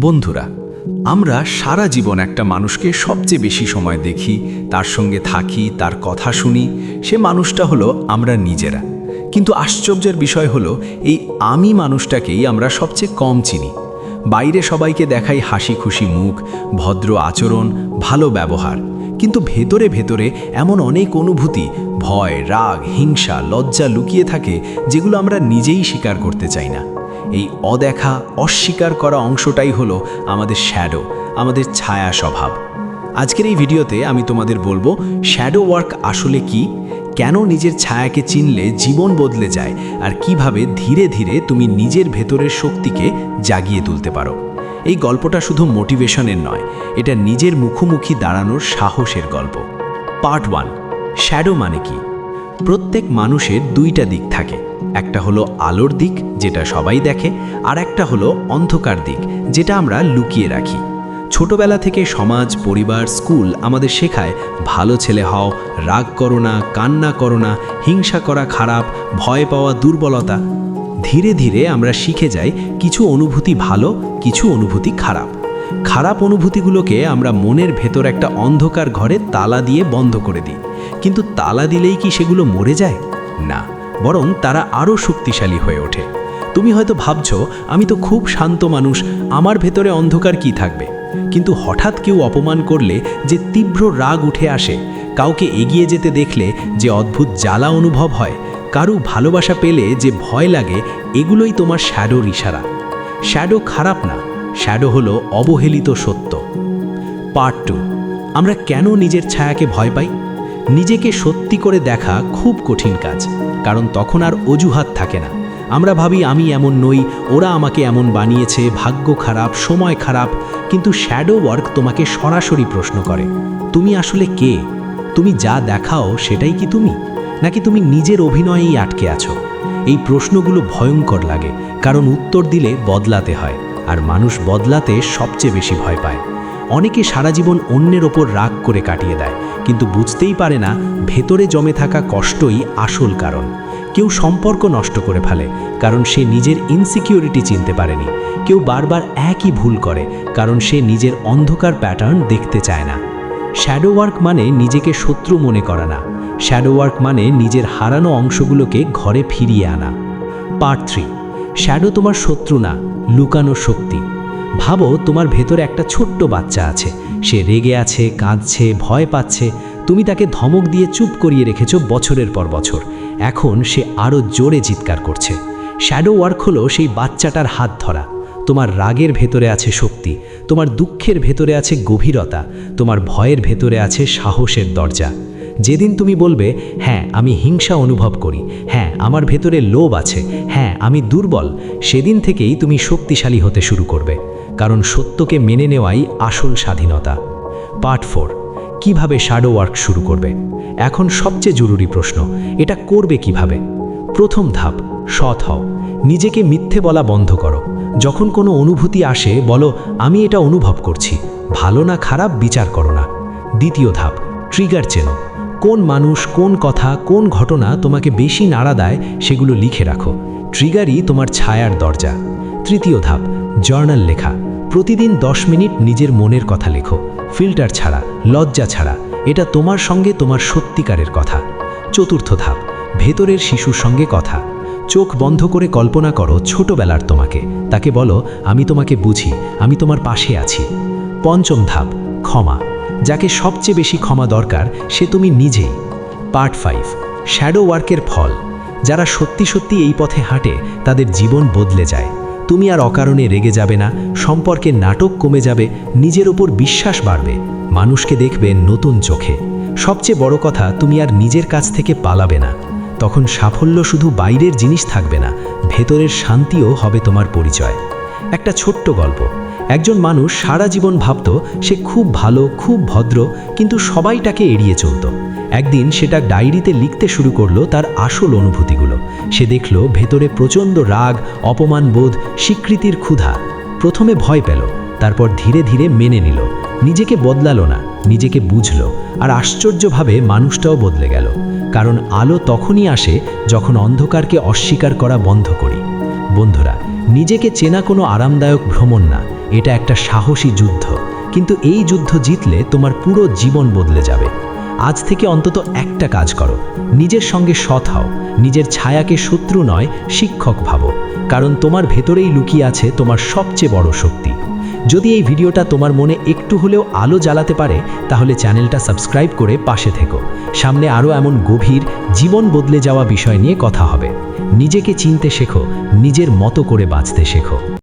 বন্ধুরা, আমরা সারা জীবন একটা মানুষকে সবচেয়ে বেশি সময় দেখি, তার সঙ্গে থাকি, তার কথা শুনি। সে মানুষটা হলো আমরা নিজেরা। কিন্তু আশ্চর্যের বিষয় হলো, এই আমি মানুষটাকেই আমরা সবচেয়ে কম চিনি। বাইরে সবাইকে দেখাই হাসি খুশি মুখ, ভদ্র আচরণ, ভালো ব্যবহার। কিন্তু ভেতরে ভেতরে এমন অনেক অনুভূতি, ভয়, রাগ, হিংসা, লজ্জা লুকিয়ে থাকে, যেগুলো আমরা নিজেই স্বীকার করতে চাই না। এই অদেখা, অস্বীকার করা অংশটাই হলো আমাদের শ্যাডো আমাদের ছায়া স্বভাব। আজকের এই ভিডিওতে আমি তোমাদের বলব শ্যাডো ওয়ার্ক আসলে কি? কেন নিজের ছায়াকে চিনলে জীবন বদলে যায়? আর কীভাবে ধীরে ধীরে তুমি নিজের ভেতরের শক্তিকে জাগিয়ে তুলতে পারো? এই গল্পটা শুধু মোটিভেশনের নয়, এটা নিজের মুখোমুখি দাঁড়ানোর সাহসের গল্প। পার্ট ওয়ান শ্যাডো মানে কি? প্রত্যেক মানুষের দুইটা দিক থাকে। একটা হলো আলোর দিক, যেটা সবাই দেখে, আর একটা হলো অন্ধকার দিক, যেটা আমরা লুকিয়ে রাখি। ছোটবেলা থেকে সমাজ, পরিবার, স্কুল আমাদের শেখায়, ভালো ছেলে হও, রাগ করো না, কান্না করো না, হিংসা করা খারাপ, ভয় পাওয়া দুর্বলতা। ধীরে ধীরে আমরা শিখে যাই কিছু অনুভূতি ভালো, কিছু অনুভূতি খারাপ। খারাপ অনুভূতিগুলোকে আমরা মনের ভেতর একটা অন্ধকার ঘরে তালা দিয়ে বন্ধ করে দিই। কিন্তু তালা দিলেই কি সেগুলো মরে যায়? না। বরং তারা আরও শক্তিশালী হয়ে ওঠে। তুমি হয়তো ভাবছ, আমি তো খুব শান্ত মানুষ, আমার ভেতরে অন্ধকার কি থাকবে? কিন্তু হঠাৎ কেউ অপমান করলে যে তীব্র রাগ উঠে আসে, কাউকে এগিয়ে যেতে দেখলে যে অদ্ভুত জ্বালা অনুভব হয়, কারু ভালোবাসা পেলে যে ভয় লাগে, এগুলোই তোমার শ্যাডোর ইশারা। শ্যাডো খারাপ না, শ্যাডো হলো অবহেলিত সত্য। পার্ট টু, আমরা কেন নিজের ছায়াকে ভয় পাই? নিজেকে সত্যি করে দেখা খুব কঠিন কাজ, কারণ তখন আর অজুহাত থাকে না। আমরা ভাবি, আমি এমন নই, ওরা আমাকে এমন বানিয়েছে, ভাগ্য খারাপ, সময় খারাপ, কিন্তু শ্যাডো ওয়ার্ক তোমাকে সরাসরি প্রশ্ন করে, তুমি আসলে কে? তুমি যা দেখাও সেটাই কি তুমি? নাকি তুমি নিজের অভিনয়েই আটকে আছো? এই প্রশ্নগুলো ভয়ঙ্কর লাগে, কারণ উত্তর দিলে বদলাতে হয়, আর মানুষ বদলাতে সবচেয়ে বেশি ভয় পায়। অনেকে সারা জীবন অন্যের ওপর রাগ করে কাটিয়ে দেয় কিন্তু বুঝতেই পারে না, ভেতরে জমে থাকা কষ্টই আসল কারণ। কেউ সম্পর্ক নষ্ট করে ফেলে, কারণ সে নিজের ইনসিকিউরিটি চিনতে পারেনি। কেউ বারবার একই ভুল করে, কারণ সে নিজের অন্ধকার প্যাটার্ন দেখতে চায় না। শ্যাডো ওয়ার্ক মানে নিজেকে শত্রু মনে করা না। শ্যাডো ওয়ার্ক মানে নিজের হারানো অংশগুলোকে ঘরে ফিরিয়ে আনা। পার্ট থ্রি শ্যাডো তোমার শত্রু না, লুকানো শক্তি। ভাবো তোমার ভেতরে একটা ছোট্ট বাচ্চা আছে। সে রেগে আছে, কাঁদছে, ভয় পাচ্ছে। তুমি তাকে ধমক দিয়ে চুপ করিয়ে রেখেছ বছরের পর বছর। এখন সে আরও জোরে চিৎকার করছে। শ্যাডো ওয়ার্ক হলো সেই বাচ্চাটার হাত ধরা। তোমার রাগের ভেতরে আছে শক্তি, তোমার দুঃখের ভেতরে আছে গভীরতা, তোমার ভয়ের ভেতরে আছে সাহসের দরজা। যেদিন তুমি বলবে হ্যাঁ আমি হিংসা অনুভব করি হ্যাঁ আমার ভেতরে লোভ আছে হ্যাঁ আমি দুর্বল, সেদিন থেকেই তুমি শক্তিশালী হতে শুরু করবে, কারণ সত্যকে মেনে নেওয়াই আসল স্বাধীনতা। পার্ট ফোর, কীভাবে শ্যাডো ওয়ার্ক শুরু করবে? এখন সবচেয়ে জরুরি প্রশ্ন, এটা করবে কীভাবে? প্রথম ধাপ, সৎ হও, নিজেকে মিথ্যে বলা বন্ধ করো, যখন কোনো অনুভূতি আসে, বলো, আমি এটা অনুভব করছি, ভালো না খারাপ, বিচার করো না। দ্বিতীয় ধাপ ট্রিগার চেনো। কোন মানুষ কোন কথা, কোন ঘটনা তোমাকে বেশি নাড়া দেয় সেগুলো লিখে রাখো। ট্রিগারই তোমার ছায়ার দরজা। তৃতীয় ধাপ, জার্নাল লেখা। প্রতিদিন দশ মিনিট নিজের মনের কথা লেখো। ফিল্টার ছাড়া, লজ্জা ছাড়া, এটা তোমার সঙ্গে তোমার সত্যিকারের কথা। চতুর্থ ধাপ, ভেতরের শিশুর সঙ্গে কথা। চোখ বন্ধ করে কল্পনা করো ছোটবেলার তোমাকে। তাকে বলো, আমি তোমাকে বুঝি, আমি তোমার পাশে আছি। পঞ্চম ধাপ, ক্ষমা। যাকে সবচেয়ে বেশি ক্ষমা দরকার সে তুমি নিজেই। পার্ট ফাইভ, শ্যাডো ওয়ার্কের ফল। যারা সত্যি সত্যি এই পথে হাঁটে, তাদের জীবন বদলে যায়। তুমি আর অকারণে রেগে যাবে না, সম্পর্কের নাটক কমে যাবে, নিজের ওপর বিশ্বাস বাড়বে, মানুষকে দেখবে নতুন চোখে। সবচেয়ে বড় কথা, তুমি আর নিজের কাছ থেকে পালাবে না। তখন সাফল্য শুধু বাইরের জিনিস থাকবে না, ভেতরের শান্তিও হবে তোমার পরিচয়। একটা ছোট্ট গল্প একজন মানুষ সারা জীবন ভাবত সে খুব ভালো, খুব ভদ্র, কিন্তু সবাই তাকে এড়িয়ে চলত। একদিন সেটা ডায়েরিতে লিখতে শুরু করল তার আসল অনুভূতিগুলো। সে দেখল ভেতরে প্রচণ্ড রাগ অপমানবোধ স্বীকৃতির ক্ষুধা। প্রথমে ভয় পেল, তারপর ধীরে ধীরে মেনে নিল। নিজেকে বদলালো না, নিজেকে বুঝলো আর আশ্চর্যভাবে মানুষটাও বদলে গেল। কারণ আলো তখনই আসে যখন অন্ধকারকে অস্বীকার করা বন্ধ করি। বন্ধুরা, নিজেকে চেনা কোনো আরামদায়ক ভ্রমণ না। এটা একটা সাহসী যুদ্ধ। কিন্তু এই যুদ্ধ জিতলে তোমার পুরো জীবন বদলে যাবে। আজ থেকে অন্তত একটা কাজ করো। নিজের সঙ্গে সৎ হও। নিজের ছায়াকে শত্রু নয়, শিক্ষক ভাবো। কারণ তোমার ভেতরেই লুকিয়ে আছে তোমার সবচেয়ে বড় শক্তি। যদি এই ভিডিওটা তোমার মনে একটু হলেও আলো জ্বালাতে পারে, তাহলে চ্যানেলটা সাবস্ক্রাইব করে পাশে থেকো। সামনে আরও এমন গভীর, জীবন বদলে যাওয়া বিষয় নিয়ে কথা হবে। নিজেকে চিনতে শেখো, নিজের মতো করে বাঁচতে শেখো।